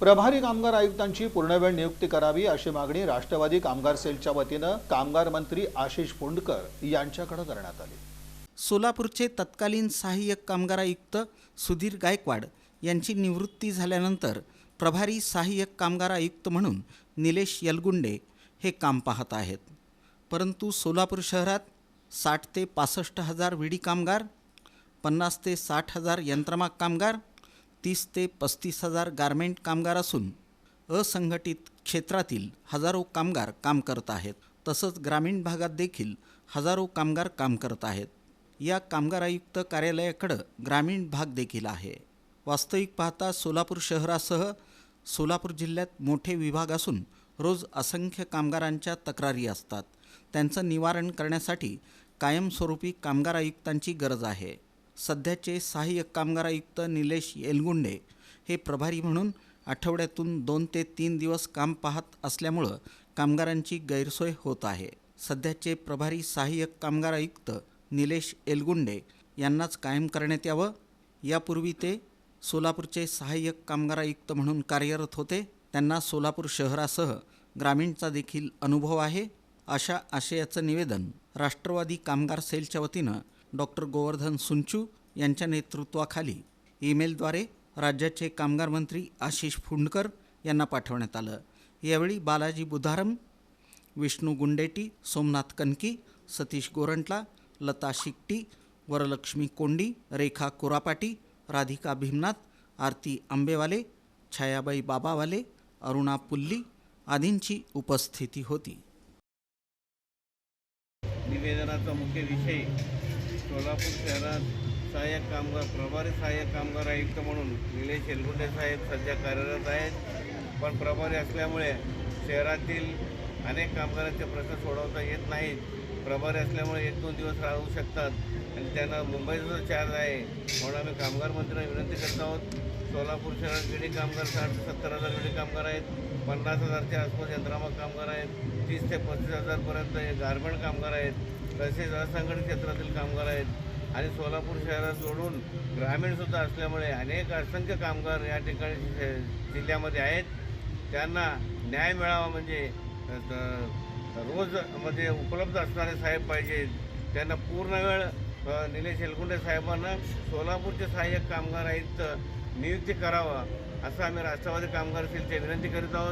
प्रभारी कामगार आयुक्तांची पूर्णवेळ नियुक्ती करावी अशी मागणी राष्ट्रवादी कामगार सेलच्या वतीनं कामगार मंत्री आशिष पुंडकर यांच्याकडे करण्यात आली. सोलापूरचे तत्कालीन सहाय्यक कामगार आयुक्त सुधीर गायकवाड यांची निवृत्ती झाल्यानंतर प्रभारी सहाय्यक कामगार आयुक्त म्हणून निलेश यलगुंडे हे काम पाहत आहेत. परंतु सोलापूर शहरात साठ ते पासष्ट हजार विडी कामगार पन्नास ते साठ हजार यंत्रमाग कामगार तीस ते पस्तीस हजार गारमेंट कामगार असून असंघटित क्षेत्रातील हजारो कामगार काम करत आहेत. तसंच ग्रामीण भागात देखील हजारो कामगार काम करत आहेत. या कामगार आयुक्त कार्यालयाकडं ग्रामीण भाग देखील आहे. वास्तविक पाहता सोलापूर शहरासह सोलापूर जिल्ह्यात मोठे विभाग असून रोज असंख्य कामगारांच्या तक्रारी असतात. त्यांचं निवारण करण्यासाठी कायमस्वरूपी कामगार आयुक्तांची गरज आहे. सध्याचे सहाय्यक कामगार आयुक्त निलेश येलगुंडे हे प्रभारी म्हणून आठवड्यातून दोन ते तीन दिवस काम पाहत असल्यामुळं कामगारांची गैरसोय होत आहे. सध्याचे प्रभारी सहाय्यक कामगार आयुक्त निलेश एलगुंडे यांनाच कायम करण्यात यावं. यापूर्वी ते सोलापूरचे सहाय्यक कामगार आयुक्त म्हणून कार्यरत होते. त्यांना सोलापूर शहरासह ग्रामीणचा देखील अनुभव आहे. अशा आशयाचं निवेदन राष्ट्रवादी कामगार सेलच्या वतीनं डॉक्टर गोवर्धन सुंचू यांच्या नेतृत्वाखाली ईमेलद्वारे राज्याचे कामगार मंत्री आशिष फुंडकर यांना पाठवण्यात आलं. यावेळी बालाजी बुधारम विष्णू गुंडेटी सोमनाथ कनकी सतीश गोरंटला लता शिकटी वरलक्ष्मी कोंडी रेखा कोरापाटी राधिका भीमनाथ आरती आंबेवाले छायाबाई बाबावाले अरुणा पुल्ली आदींची उपस्थिती होती. निवेदनाचा मुख्य विषय सोलापूर शहरात सहाय्यक कामगार प्रभारी सहाय्यक कामगार आयुक्त म्हणून निलेश एलगुंडे साहेब सध्या कार्यरत आहेत. पण प्रभारी असल्यामुळे शहरातील अनेक कामगारांचे प्रश्न सोडवता येत नाहीत. प्रभारी असल्यामुळे एक दोन दिवस राहू शकतात. आणि त्यांना मुंबईचा चार्ज आहे. म्हणून आम्ही कामगार मंत्र्यांना विनंती करत आहोत. सोलापूर शहरात विडी कामगार साठ ते सत्तर हजार विडी कामगार आहेत. पन्नास हजारच्या आसपास यंत्रमाग कामगार आहेत. तीस ते पस्तीस हजारपर्यंत हे गारमेंट कामगार आहेत. तसेच असंघटित क्षेत्रातील कामगार आहेत. आणि सोलापूर शहरात सोडून ग्रामीणसुद्धा असल्यामुळे अनेक असंख्य कामगार या ठिकाणी जिल्ह्यामध्ये आहेत. त्यांना न्याय मिळावा म्हणजे रोज म्हणजे उपलब्ध असणारे साहेब पाहिजेत त्यांना पूर्ण वेळ निलेश एलगुंडे साहेबांना सोलापूरचे सहाय्यक कामगार आयुक्त नियुक्ती करावा असं आम्ही राष्ट्रवादी कामगार सेलची विनंती करीत आहोत.